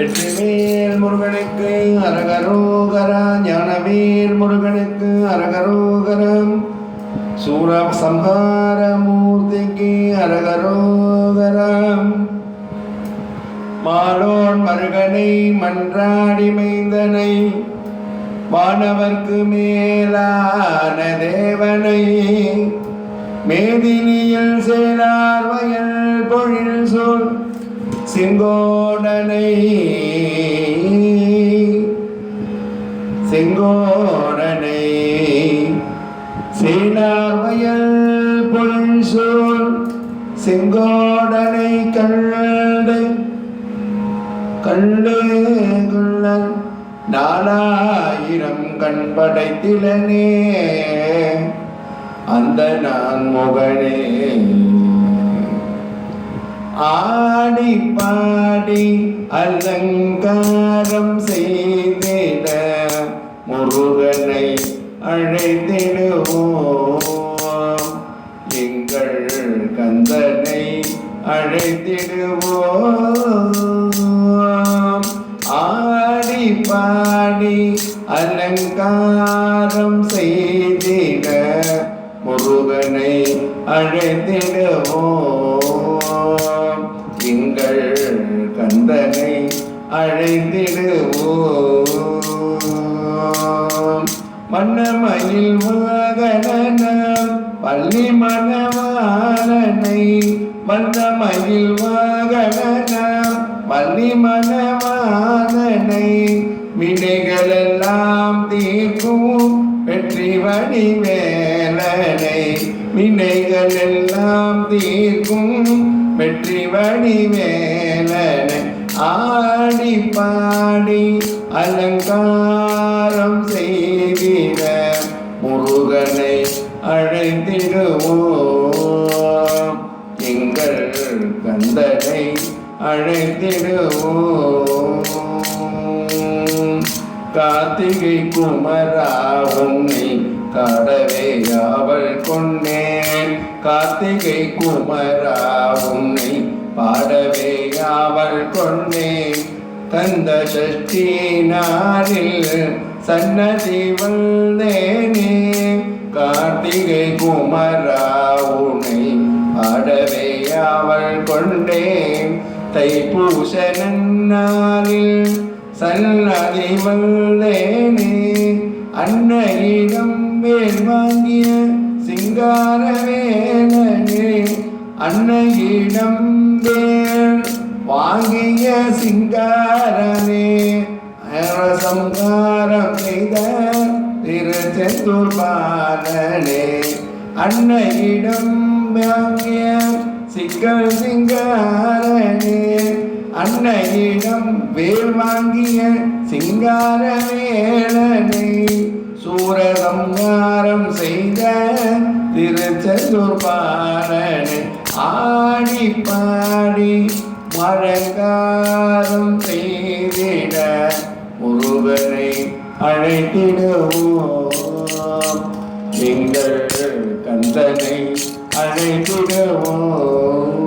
வெற்றிவேல் முருகனுக்கு அரகரோகரா ஞானவேல் முருகனுக்கு அரகரோகரம். சூர சம்ஹார மூர்த்திக்கு அரகரோகரம். மாலோன் மருகனை மன்றாடி மைந்தனை வானவர்க்கு மேலான தேவனை. மேதினியில் சேரார் வயல் பொழில் சொல் செங்கோடனை. செங்கோடனை. சேனார் வயல் சோல் செங்கோடனை கண்டு கண்டு கொள்ள நாலாயிரம் கண் படைத்திலனே. அந்த நான் முகனே ஆ பாடி பாடி அலங்காரம் செய்திட முருகனை அழைத்திடுவோம். எங்கள் கந்தனை அழைத்திடுவோம். ஆடி பாடி அலங்காரம் செய்திட முருகனை அழைத்திடுவோம். திங்கள் கந்தனை அழைத்திடுவோம் மன்னமயில் வாகனம் பள்ளி மணவாளனை மன்னமயில் வாகனம் பள்ளி மணவாளனை வினைகளெல்லாம் தீர்க்கும் வெற்றி வழி வேலனை வினைகளெல்லாம் தீர்க்கும் வெற்றி வழி வேலனை ஆடி பாடி அலங்காரம் செய்கிற முருகனை அழைத்திடுவோம். எங்கள் கந்தனை அழைத்திடுவோம். கார்த்திகை குமரா உன்னை காடவே அவள் கொண்டேன் கார்த்திகை குமரா உன்னை பாடவே அவள் கொண்டேன் தந்த சஷ்டி நாரில் சன்னதி வந்தேனே. கார்த்திகை குமரா உன்னை பாடவே அவள் கொண்டேன் தைப்பூச நன்னாரில் சன்னதி வந்தேனே. அன்னையிடம் வேல் வாங்கிய சிங்கார அன்னையிடம் வேல் வாங்கிய சிங்காரமே அரசங்காரம் செய்த திருச்செந்தூர் பாலனே அன்னையிடம் வாங்கிய சிக்கல் சிங்காரனே அன்னையிடம் வேல் வாங்கிய சிங்கார வேலனை சூரசம்ஹாரம் செய்த திருச்செந்தூர் பாலனை ஆடி பாடி மழங்காரம் செய்திட முருகனை அழைத்திடுவோம். எங்கள் கந்தனை அழைத்திடுவோம்.